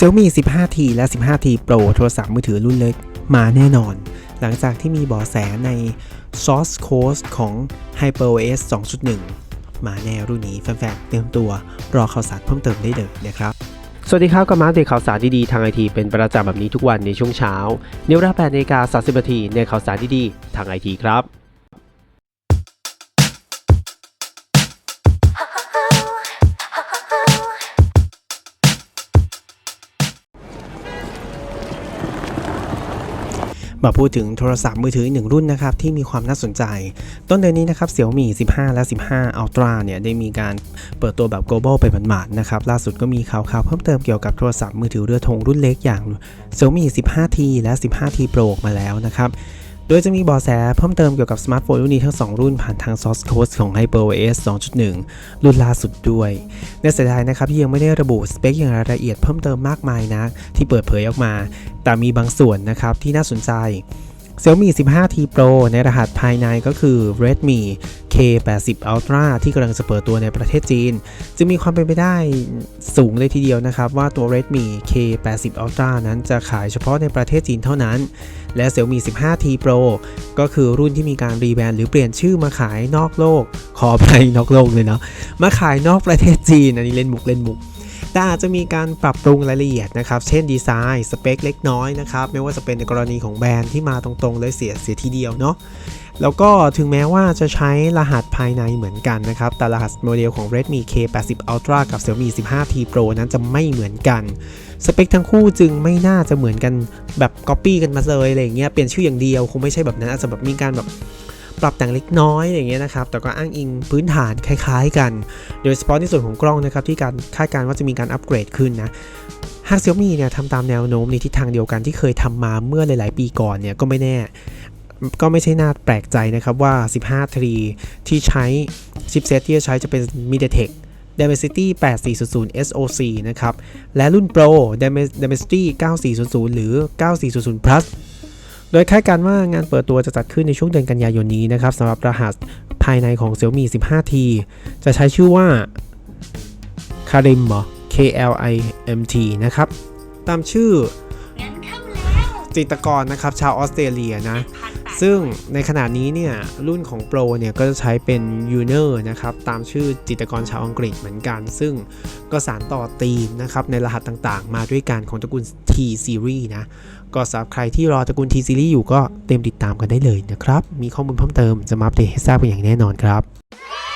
Xiaomi 15T และ 15T Pro โทรศัพท์มือถือรุ่นเล็กมาแน่นอน หลังจากที่มีเบาะแสใน Source Code ของ HyperOS 2.1 มาแน่รุ่นนี้แฟนๆเตรียมตัวรอข่าวสารเพิ่มเติมได้เลยนะครับสวัสดีครับกับมาเดตข่าวสารดีๆทางไอทีเป็นประจำแบบนี้ทุกวันในช่วงเช้าในเวลา8นาฬิกา30นาทีในข่าวสารดีๆทางไอทีครับ มาพูดถึงโทรศัพท์มือถืออีกหนึ่งรุ่นนะครับที่มีความน่าสนใจ ต้นเดือนนี้นะครับ Xiaomi 15 และ 15 Ultra เนี่ยได้มีการเปิดตัวแบบ global ไปหมาดๆนะครับล่าสุดก็มีข่าวๆเพิ่มเติมเกี่ยวกับโทรศัพท์มือถือเรือธงรุ่นเล็กอย่าง Xiaomi 15T และ 15T Pro ออกมาแล้วนะครับ โดยจะมีบอแสเพิ่มเติมเกี่ยวกับสมาร์ทโฟนรุ่นนี้ทั้ง 2 รุ่นผ่านทาง source code ของ HyperOS 2.1 รุ่นล่าสุดด้วยในเสียดายนะครับที่ยังไม่ได้ระบุสเปคอย่างรายละเอียดเพิ่มเติมมากมายนะที่เปิดเผยออกมา แต่มีบางส่วนนะครับที่น่าสนใจ Xiaomi 15T Pro ในรหัสภายในก็คือ Redmi K80 Ultra ที่กำลังจะเปิดตัวในประเทศจีน จึงมีความเป็นไปได้สูงเลยทีเดียวนะครับว่าตัว Redmi K80 Ultra นั้นจะขายเฉพาะในประเทศจีนเท่านั้น และ Xiaomi 15T Pro ก็คือรุ่นที่มีการรีแบรนด์หรือเปลี่ยนชื่อมาขายนอกโลก ขอไปนอกโลกเลยเนาะมาขายนอกประเทศจีนอันนี้เล่นมุกเล่นมุกแต่อาจจะมีการปรับปรุงรายละเอียดนะครับ เช่นดีไซน์ สเปคเล็กน้อยนะครับ ไม่ว่าจะเป็นในกรณีของแบรนด์ที่มาตรงๆ เลยเสียเสียทีเดียวเนาะ แล้วก็ถึงแม้ว่าจะใช้รหัสภายในเหมือนกันนะครับ แต่รหัสโมเดลของ Redmi K80 Ultra กับ Xiaomi 15T Pro นั้นจะไม่เหมือนกัน สเปคทั้งคู่จึงไม่น่าจะเหมือนกันแบบ Copy กันมาเลยอะไรเงี้ย เปลี่ยนชื่ออย่างเดียวคงไม่ใช่แบบนั้นอาจจะแบบมีการแบบปรับแต่งเล็กน้อยอย่างเงี้ยนะครับ แต่ก็อ้างอิงพื้นฐานคล้ายๆกัน โดยเฉพาะในส่วนของกล้องนะครับที่การคาดการณ์ว่าจะมีการอัปเกรดขึ้นนะหาก Xiaomi เนี่ยทำตามแนวโน้มในทิศทางเดียวกันที่เคยทำมาเมื่อหลาย ๆ ปีก่อนเนี่ยก็ไม่แน่ ก็ไม่ใช่น่าแปลกใจนะครับว่า 15 t ที่ใช้ชิปเซตที่จะใช้จะเป็น MediaTek Dimensity 8400 SoC นะครับ และรุ่น Pro Dimensity 9400 หรือ 9400 Plus โดยคาดการ์ว่างานเปิดตัวจะจัดขึ้นในช่วงเดือนกันยายนนี้นะครับสำหรับรหัสภายในของ Xiaomi 15T จะใช้ชื่อว่า Karim เหรอ K L I M T นะครับ ตามชื่อ จิตรกรนะครับชาวออสเตรเลียนะ ซึ่งในขณะนี้เนี่ยรุ่นของ Pro เนี่ยก็จะใช้เป็น u n e r นะครับตามชื่อจิตรกรชาวอังกฤษเหมือนกัน ซึ่งก็สารต่อธีมนะครับในรหัสต่างๆ มาด้วยกันของตระกูล T Series นะ ก็สำหรับใครที่รอตระกูล T Series อยู่ก็เต็มติดตามกันได้เลยนะครับ มีข้อมูลเพิ่มเติมจะมาอัปเดตให้ทราบกันอย่างแน่นอนครับ